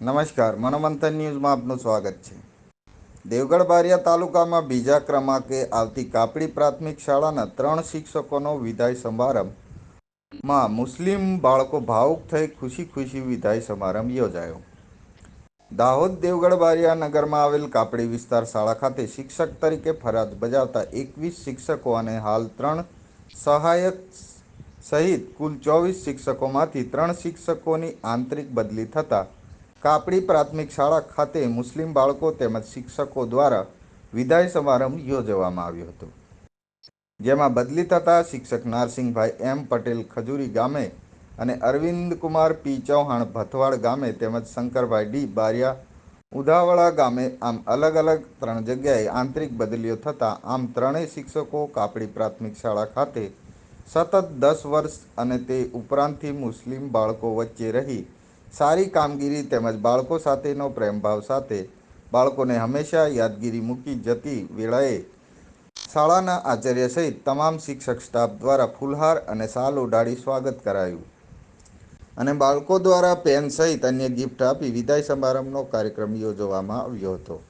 નમસ્કાર, મનોમંથન ન્યૂઝમાં આપનું સ્વાગત છે. દેવગઢ બારિયા તાલુકામાં બીજા ક્રમાંકે આવતી કાપડી પ્રાથમિક શાળાના ત્રણ શિક્ષકોનો વિદાય સમારંભમાં મુસ્લિમ બાળકો ભાવુક થઈ ખુશી ખુશી વિદાય સમારંભ યોજાયો. દાહોદ દેવગઢ બારિયા નગરમાં આવેલ કાપડી વિસ્તાર શાળા ખાતે શિક્ષક તરીકે ફરજ બજાવતા એકવીસ શિક્ષકો અને હાલ ત્રણ સહાયક સહિત કુલ ચોવીસ શિક્ષકોમાંથી ત્રણ શિક્ષકોની આંતરિક બદલી થતાં કાપડી પ્રાથમિક શાળા ખાતે મુસ્લિમ બાળકો તેમજ શિક્ષકો દ્વારા વિદાય સમારંભ યોજવામાં આવ્યો હતો. જેમાં બદલી થતા શિક્ષક નારસિંહભાઈ એમ પટેલ ખજૂરી ગામે અને અરવિંદ કુમાર પી ચૌહાણ ભથવાડ ગામે તેમજ શંકરભાઈ ડી બારિયા ઉધાવળા ગામે આમ અલગ અલગ ત્રણ જગ્યાએ આંતરિક બદલીઓ થતાં આમ ત્રણેય શિક્ષકો કાપડી પ્રાથમિક શાળા ખાતે સતત દસ વર્ષ અને તે ઉપરાંતથી મુસ્લિમ બાળકો વચ્ચે રહી સારી કામગીરી તેમજ બાળકો સાથેનો પ્રેમભાવ સાથે બાળકોને હંમેશા યાદગીરી મૂકી જતી વેળાએ શાળાના આચાર્ય સહિત તમામ શિક્ષક સ્ટાફ દ્વારા ફૂલહાર અને શાલ ઉડાડી સ્વાગત કરાયું. અને બાળકો દ્વારા પેન સહિત અન્ય ગિફ્ટ આપી વિદાય સમારંભનો કાર્યક્રમ યોજવામાં આવ્યો હતો.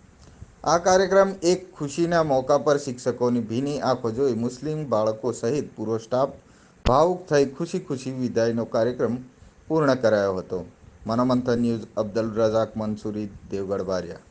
આ કાર્યક્રમ એક ખુશીના મોકા પર શિક્ષકોની ભીની આંખો જોઈ મુસ્લિમ બાળકો સહિત પૂરો સ્ટાફ ભાવુક થઈ ખુશી ખુશી વિદાયનો કાર્યક્રમ પૂર્ણ કરાયો હતો. મનોમંથન ન્યૂઝ અબ્દુલ રઝાક મંસૂરી દેવગઢ બારિયા